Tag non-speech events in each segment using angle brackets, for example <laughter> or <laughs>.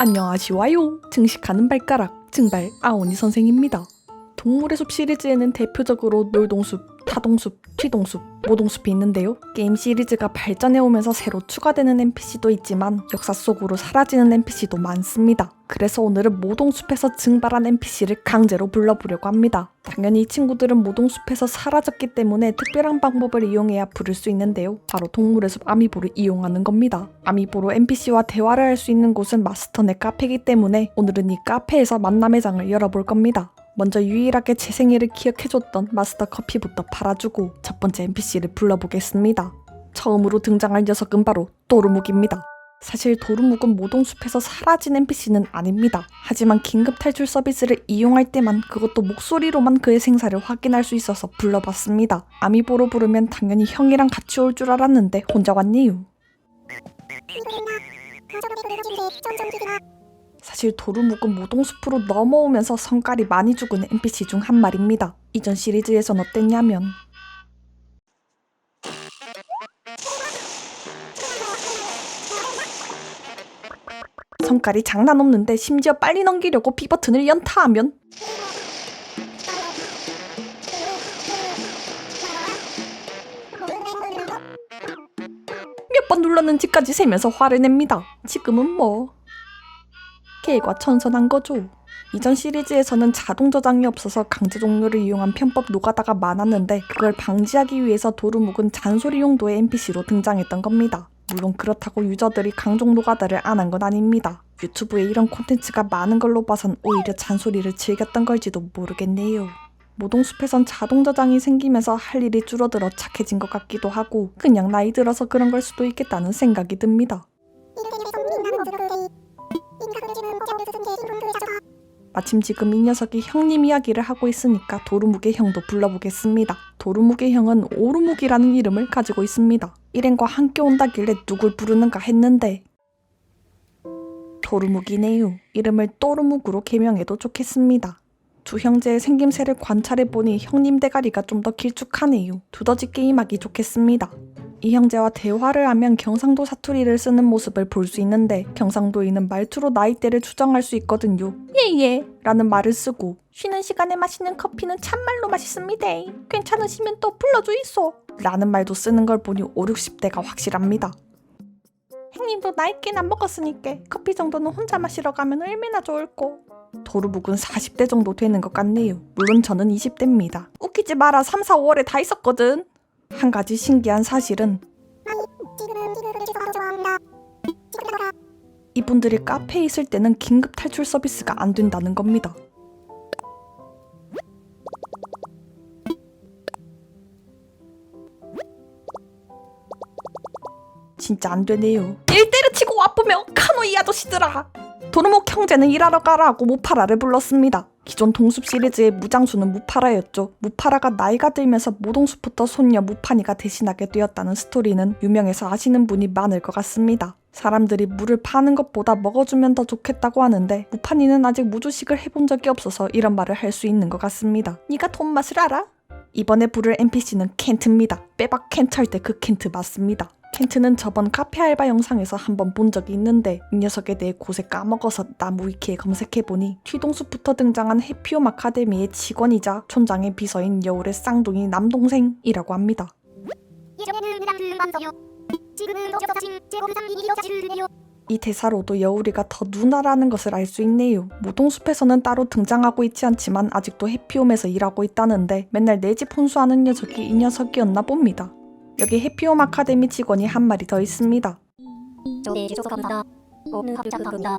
안녕하시와요. 증식하는 발가락 증발 아오니 선생입니다. 동물의 숲 시리즈에는 대표적으로 놀동숲, 타동숲, 튀동숲, 모동숲이 있는데요. 게임 시리즈가 발전해오면서 새로 추가되는 NPC도 있지만 역사 속으로 사라지는 NPC도 많습니다. 그래서 오늘은 모동숲에서 증발한 NPC를 강제로 불러보려고 합니다. 당연히 이 친구들은 모동숲에서 사라졌기 때문에 특별한 방법을 이용해야 부를 수 있는데요. 바로 동물의 숲 아미보를 이용하는 겁니다. 아미보로 NPC와 대화를 할 수 있는 곳은 마스터네 카페이기 때문에 오늘은 이 카페에서 만남의 장을 열어볼 겁니다. 먼저 유일하게 제 생일을 기억해줬던 마스터 커피부터 팔아주고 첫 번째 NPC를 불러보겠습니다. 처음으로 등장할 녀석은 바로 도루묵입니다. 사실 도루묵은 모동숲에서 사라진 NPC는 아닙니다. 하지만 긴급 탈출 서비스를 이용할 때만 그것도 목소리로만 그의 생사를 확인할 수 있어서 불러봤습니다. 아미보로 부르면 당연히 형이랑 같이 올 줄 알았는데 혼자 왔네요. 사실 도루 묵은 모동숲으로 넘어오면서 성깔이 많이 죽은 NPC 중 한 마리입니다. 이전 시리즈에선 어땠냐면 성깔이 장난 없는데 심지어 빨리 넘기려고 B 버튼을 연타하면 몇 번 눌렀는지까지 세면서 화를 냅니다. 지금은 뭐 개과 천선한 거죠. 이전 시리즈에서는 자동 저장이 없어서 강제 종료를 이용한 편법 노가다가 많았는데 그걸 방지하기 위해서 도루묵은 잔소리 용도의 NPC로 등장했던 겁니다. 물론 그렇다고 유저들이 강종 노가다를 안 한 건 아닙니다. 유튜브에 이런 콘텐츠가 많은 걸로 봐선 오히려 잔소리를 즐겼던 걸지도 모르겠네요. 모동숲에선 자동 저장이 생기면서 할 일이 줄어들어 착해진 것 같기도 하고 그냥 나이 들어서 그런 걸 수도 있겠다는 생각이 듭니다. 마침 지금 이 녀석이 형님 이야기를 하고 있으니까 도루묵의 형도 불러보겠습니다. 도루묵의 형은 오루묵이라는 이름을 가지고 있습니다. 일행과 함께 온다길래 누굴 부르는가 했는데 도루묵이네요. 이름을 또루묵으로 개명해도 좋겠습니다. 두 형제의 생김새를 관찰해보니 형님 대가리가 좀 더 길쭉하네요. 두더지 게임하기 좋겠습니다. 이 형제와 대화를 하면 경상도 사투리를 쓰는 모습을 볼 수 있는데 경상도인은 말투로 나이대를 추정할 수 있거든요. 예예 라는 말을 쓰고 쉬는 시간에 마시는 커피는 참말로 맛있습니다. 괜찮으시면 또 있어 라는 말도 쓰는 걸 보니 5, 60대가 확실합니다. 형님도 나이 꽤나 먹었으니까 커피 정도는 혼자 마시러 가면 얼마나 좋을꼬. 도루묵은 40대 정도 되는 것 같네요. 물론 저는 20대입니다. 웃기지 마라 3, 4, 5월에 다 있었거든. 한 가지 신기한 사실은 이분들이 카페에 있을 때는 긴급 탈출 서비스가 안 된다는 겁니다. 진짜 안 되네요. 일 때려치고 와보며 카노 이 아저씨들아. 도루묵 형제는 일하러 가라고 무파라를 불렀습니다. 기존 동숲 시리즈의 무장수는 무파라였죠. 무파라가 나이가 들면서 모동숲부터 손녀 무파니가 대신하게 되었다는 스토리는 유명해서 아시는 분이 많을 것 같습니다. 사람들이 물을 파는 것보다 먹어주면 더 좋겠다고 하는데 무파니는 아직 무주식을 해본 적이 없어서 이런 말을 할 수 있는 것 같습니다. 네가 돈 맛을 알아? 이번에 부를 NPC는 켄트입니다. 빼박 켄트 할 때 그 켄트 맞습니다. 켄트는 저번 카페 알바 영상에서 한번 본 적이 있는데 이 녀석에 대해 곳에 까먹어서 나무 위키에 검색해보니 튀동숲부터 등장한 해피홈 아카데미의 직원이자 촌장의 비서인 여울의 쌍둥이 남동생이라고 합니다. 예전에는 만서요. 지금은 어쩌다. 이 대사로도 여울이가 더 누나라는 것을 알 수 있네요. 모동숲에서는 따로 등장하고 있지 않지만 아직도 해피홈에서 일하고 있다는데 맨날 내 집 혼수하는 녀석이 이 녀석이었나 봅니다. 여기 해피홈 아카데미 직원이 한 마리 더 있습니다. 감사합니다.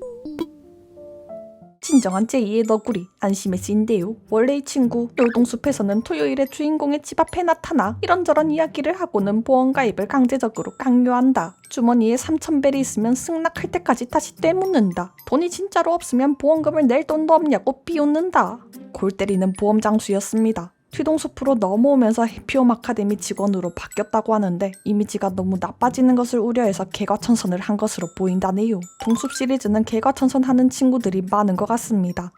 진정한 제2의 너구리 안심의 씨인데요. 원래 이 친구 놀동숲에서는 토요일에 주인공의 집 앞에 나타나 이런저런 이야기를 하고는 보험 가입을 강제적으로 강요한다. 주머니에 3천벨이 있으면 승낙할 때까지 다시 떼묻는다. 돈이 진짜로 없으면 보험금을 낼 돈도 없냐고 비웃는다. 골 때리는 보험 장수였습니다. 튀동숲으로 넘어오면서 해피홈 아카데미 직원으로 바뀌었다고 하는데 이미지가 너무 나빠지는 것을 우려해서 개과천선을 한 것으로 보인다네요. 동숲 시리즈는 개과천선 하는 친구들이 많은 것 같습니다.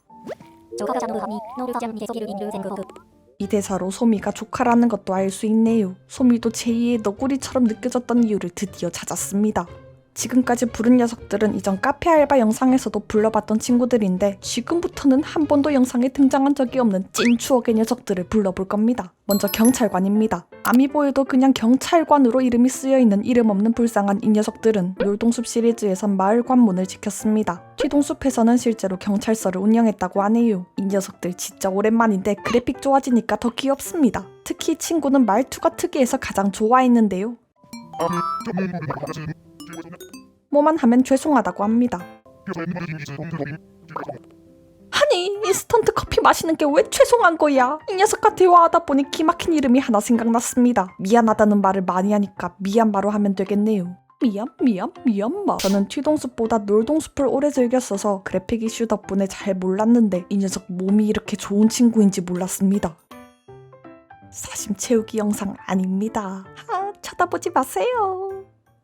이 대사로 소미가 조카라는 것도 알 수 있네요. 소미도 제2의 너구리처럼 느껴졌던 이유를 드디어 찾았습니다. 지금까지 부른 녀석들은 이전 카페 알바 영상에서도 불러봤던 친구들인데 지금부터는 한 번도 영상에 등장한 적이 없는 찐 추억의 녀석들을 불러볼 겁니다. 먼저 경찰관입니다. 아미보에도 그냥 경찰관으로 이름이 쓰여 있는 이름 없는 불쌍한 이 녀석들은 놀동숲 시리즈에선 마을 관문을 지켰습니다. 튀동숲에서는 실제로 경찰서를 운영했다고 하네요. 이 녀석들 진짜 오랜만인데 그래픽 좋아지니까 더 귀엽습니다. 특히 이 친구는 말투가 특이해서 가장 좋아했는데요. 뭐만 하면 죄송하다고 합니다. 아니 인스턴트 커피 마시는 게 왜 죄송한 거야? 이 녀석과 대화하다 보니 기막힌 이름이 하나 생각났습니다. 미안하다는 말을 많이 하니까 미얀마로 하면 되겠네요. 미얀 미얀 미얀마 저는 튀동숲보다 놀동숲을 오래 즐겼어서 그래픽 이슈 덕분에 잘 몰랐는데 이 녀석 몸이 이렇게 좋은 친구인지 몰랐습니다. 사심 채우기 영상 아닙니다. 아, 쳐다보지 마세요.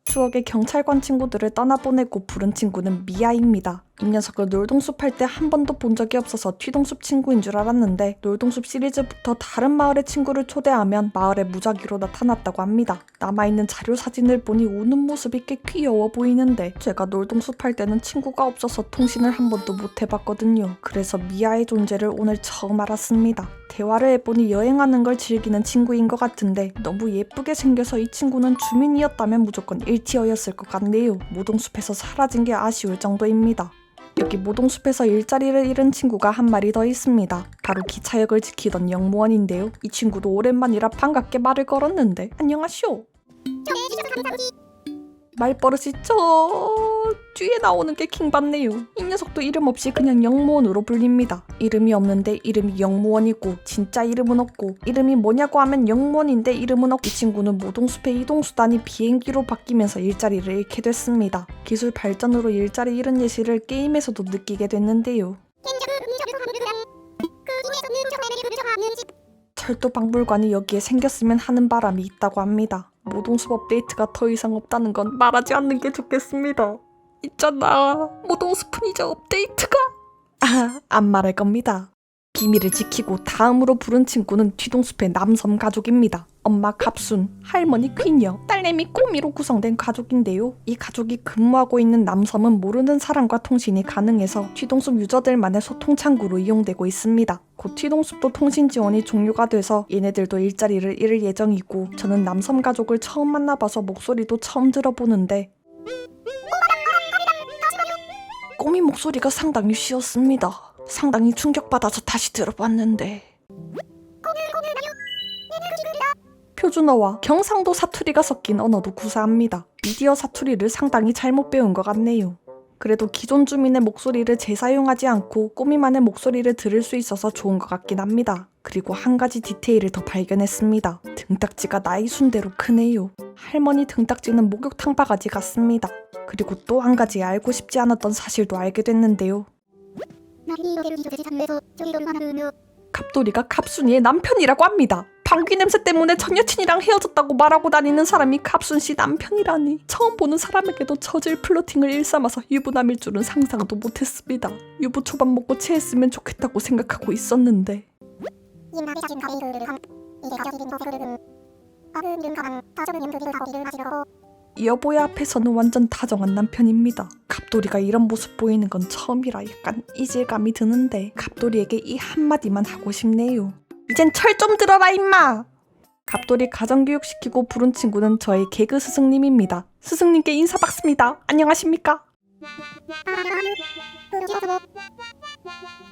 추억의 경찰관 친구들을 떠나보내고 부른 친구는 미아입니다. 이 녀석을 놀동숲 할 때 한 번도 본 적이 없어서 튀동숲 친구인 줄 알았는데 놀동숲 시리즈부터 다른 마을의 친구를 초대하면 마을에 무작위로 나타났다고 합니다. 남아있는 자료 사진을 보니 우는 모습이 꽤 귀여워 보이는데 제가 놀동숲 할 때는 친구가 없어서 통신을 한 번도 못 해봤거든요. 그래서 미아의 존재를 오늘 처음 알았습니다. 대화를 해보니 여행하는 걸 즐기는 친구인 것 같은데 너무 예쁘게 생겨서 이 친구는 주민이었다면 무조건 1티어였을 것 같네요. 모동숲에서 사라진 게 아쉬울 정도입니다. 여기 모동숲에서 일자리를 잃은 친구가 한 마리 더 있습니다. 바로 기차역을 지키던 영무원인데요. 이 친구도 오랜만이라 반갑게 말을 걸었는데 안녕하쇼. 말버릇이 저 뒤에 나오는 게 킹받네요. 이 녀석도 이름 없이 그냥 영무원으로 불립니다. 이름이 없는데 이름이 영무원이고 진짜 이름은 없고 이름이 뭐냐고 하면 영무원인데 이름은 없고 이 친구는 모동숲의 이동수단이 비행기로 바뀌면서 일자리를 잃게 됐습니다. 기술 발전으로 일자리 잃은 예시를 게임에서도 느끼게 됐는데요. 철도 박물관이 여기에 생겼으면 하는 바람이 있다고 합니다. 모동숲 업데이트가 더 이상 없다는 건 말하지 않는 게 좋겠습니다. 있잖아. 모동숲은 이제 업데이트가. 아, <laughs> 안 말할 겁니다. 비밀을 지키고 다음으로 부른 친구는 뒤동숲의 남섬 가족입니다. 엄마 갑순, 할머니 퀸녀, 딸내미 꼬미로 구성된 가족인데요. 이 가족이 근무하고 있는 남섬은 모르는 사람과 통신이 가능해서 뒤동숲 유저들만의 소통 창구로 이용되고 있습니다. 곧 뒤동숲도 통신 지원이 종료가 돼서 얘네들도 일자리를 잃을 예정이고 저는 남섬 가족을 처음 만나봐서 목소리도 처음 들어보는데 꼬미 목소리가 상당히 쉬웠습니다. 상당히 충격받아서 다시 들어봤는데 표준어와 경상도 사투리가 섞인 언어도 구사합니다. 미디어 사투리를 상당히 잘못 배운 것 같네요. 그래도 기존 주민의 목소리를 재사용하지 않고 꼬미만의 목소리를 들을 수 있어서 좋은 것 같긴 합니다. 그리고 한 가지 디테일을 더 발견했습니다. 등딱지가 나이 순대로 크네요. 할머니 등딱지는 목욕탕 바가지 같습니다. 그리고 또 한 가지 알고 싶지 않았던 사실도 알게 됐는데요. 갑돌이가 갑순이의 남편이라고 합니다. 방귀 냄새 때문에 전 여친이랑 헤어졌다고 말하고 다니는 사람이 갑순 씨 남편이라니. 처음 보는 사람에게도 저질 플러팅을 일삼아서 유부남일 줄은 상상도 못했습니다. 유부 초밥 먹고 체했으면 좋겠다고 생각하고 있었는데 여보의 앞에서는 완전 다정한 남편입니다. 갑돌이가 이런 모습 보이는 건 처음이라 약간 이질감이 드는데 갑돌이에게 이 한마디만 하고 싶네요. 이젠 철 좀 들어라 임마! 갑돌이 가정교육 시키고 부른 친구는 저의 개그 스승님입니다. 스승님께 인사 받습니다. 안녕하십니까?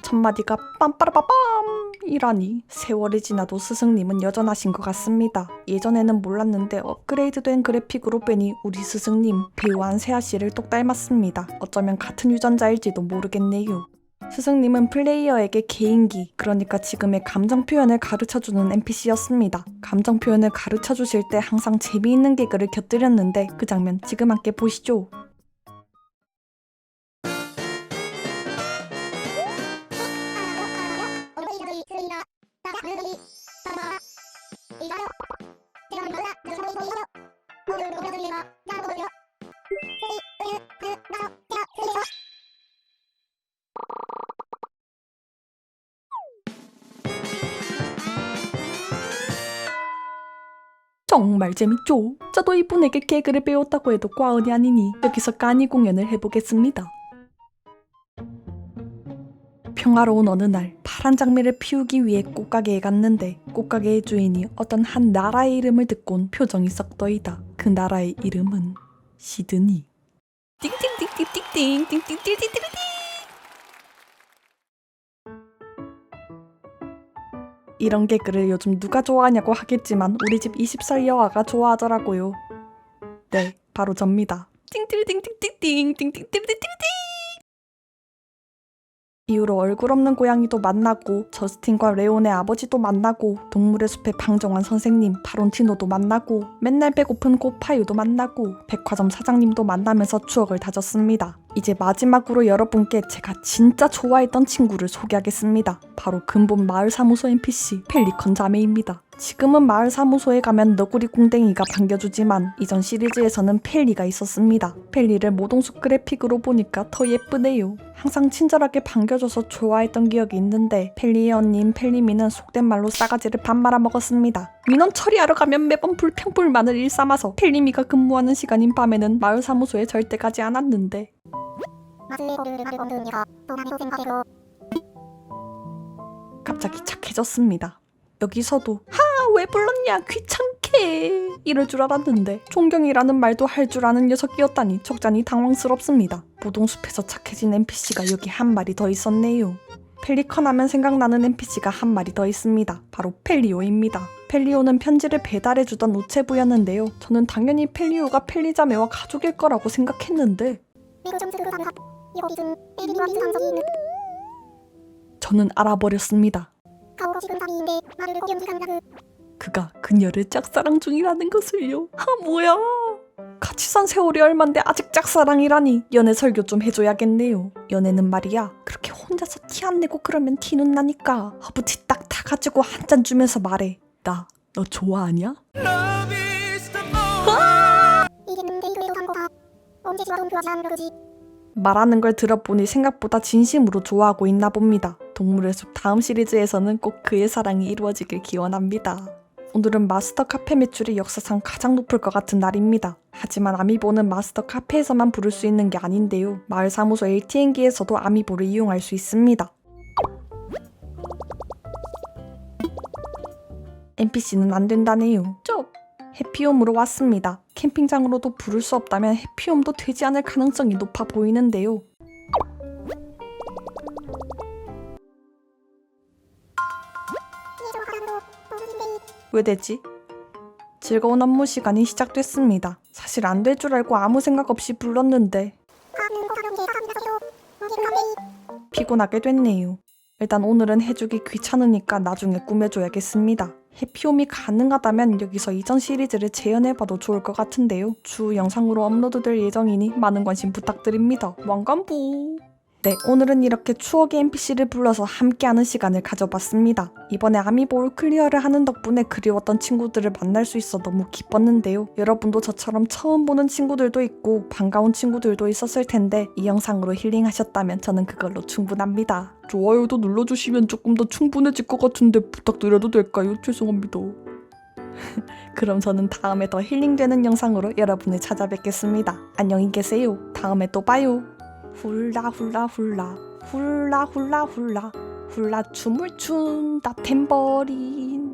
흐르지어서 첫마디가 빰빠라빠빰 이라니 세월이 지나도 스승님은 여전하신 것 같습니다. 예전에는 몰랐는데 업그레이드된 그래픽으로 빼니 우리 스승님 배우 안세아 씨를 똑 닮았습니다. 어쩌면 같은 유전자일지도 모르겠네요. 스승님은 플레이어에게 개인기, 그러니까 지금의 감정 표현을 가르쳐 주는 NPC였습니다. 감정 표현을 가르쳐 주실 때 항상 재미있는 개그를 곁들였는데 그 장면 지금 함께 보시죠. 정말 재밌죠? 저도 이분에게 개그를 배웠다고 해도 과언이 아니니 여기서 까니 공연을 해보겠습니다. 평화로운 어느 날 파란 장미를 피우기 위해 꽃가게에 갔는데 꽃가게의 주인이 어떤 한 나라의 이름을 듣곤 표정이 썩떠이다. 그 나라의 이름은 시드니. 띵띵띵띵띵띵띵띵띵띵띵 이런 개그를 요즘 누가 좋아하냐고 하겠지만 우리 집 20살 여아가 좋아하더라고요. 네, 바로 접니다. 띵띵띵띵띵띵띵띵띵띵띵 이후로 얼굴 없는 고양이도 만나고 저스틴과 레온의 아버지도 만나고 동물의 숲의 방정환 선생님 파론티노도 만나고 맨날 배고픈 고파유도 만나고 백화점 사장님도 만나면서 추억을 다졌습니다. 이제 마지막으로 여러분께 제가 진짜 좋아했던 친구를 소개하겠습니다. 바로 근본 마을 사무소 NPC 펠리컨 자매입니다. 지금은 마을 사무소에 가면 너구리 꽁댕이가 반겨주지만 이전 시리즈에서는 펠리가 있었습니다. 펠리를 모동숲 그래픽으로 보니까 더 예쁘네요. 항상 친절하게 반겨줘서 좋아했던 기억이 있는데 펠리의 언니인 펠리미는 속된 말로 싸가지를 밥 말아먹었습니다. 민원 처리하러 가면 매번 불평불만을 일삼아서 펠리미가 근무하는 시간인 밤에는 마을 사무소에 절대 가지 않았는데 갑자기 착해졌습니다. 여기서도 하 왜 불렀냐 귀찮게 이럴 줄 알았는데 존경이라는 말도 할 줄 아는 녀석이었다니 적잖이 당황스럽습니다. 모동숲에서 착해진 NPC가 여기 한 마리 더 있었네요. 펠리컨 하면 생각나는 NPC가 한 마리 더 있습니다. 바로 펠리오입니다. 펠리오는 편지를 배달해주던 우체부였는데요. 저는 당연히 펠리오가 펠리자매와 가족일 거라고 생각했는데 저는 알아버렸습니다. 그가 그녀를 짝사랑 중이라는 것을요. 아 뭐야? 같이 산 세월이 얼만데 아직 짝사랑이라니 연애 설교 좀 해줘야겠네요. 연애는 말이야 그렇게 혼자서 티 안 내고 그러면 티는 나니까 허브티 딱 타가지고 한 잔 주면서 말해. 나 너 좋아하냐? 말하는 걸 들어보니 생각보다 진심으로 좋아하고 있나 봅니다. 동물의 숲 다음 시리즈에서는 꼭 그의 사랑이 이루어지길 기원합니다. 오늘은 마스터 카페 매출이 역사상 가장 높을 것 같은 날입니다. 하지만 아미보는 마스터 카페에서만 부를 수 있는 게 아닌데요. 마을 사무소 ATN기에서도 아미보를 이용할 수 있습니다. NPC는 안 된다네요. 쪽! 해피홈으로 왔습니다. 캠핑장으로도 부를 수 없다면 해피홈도 되지 않을 가능성이 높아 보이는데요. 왜 되지? 즐거운 업무 시간이 시작됐습니다. 사실 안 될 줄 알고 아무 생각 없이 불렀는데 피곤하게 됐네요. 일단 오늘은 해주기 귀찮으니까 나중에 꾸며줘야겠습니다. 해피홈이 가능하다면 여기서 이전 시리즈를 재현해봐도 좋을 것 같은데요. 주 영상으로 업로드될 예정이니 많은 관심 부탁드립니다. 왕관부! 네, 오늘은 이렇게 추억의 NPC를 불러서 함께하는 시간을 가져봤습니다. 이번에 아미볼 클리어를 하는 덕분에 그리웠던 친구들을 만날 수 있어 너무 기뻤는데요. 여러분도 저처럼 처음 보는 친구들도 있고 반가운 친구들도 있었을 텐데 이 영상으로 힐링하셨다면 저는 그걸로 충분합니다. 좋아요도 눌러주시면 조금 더 충분해질 것 같은데 부탁드려도 될까요? 죄송합니다. <laughs> 그럼 저는 다음에 더 힐링되는 영상으로 여러분을 찾아뵙겠습니다. 안녕히 계세요. 다음에 또 봐요. 훌라 훌라 훌라. 훌라 훌라 훌라. 훌라 춤을 춘다 탬버린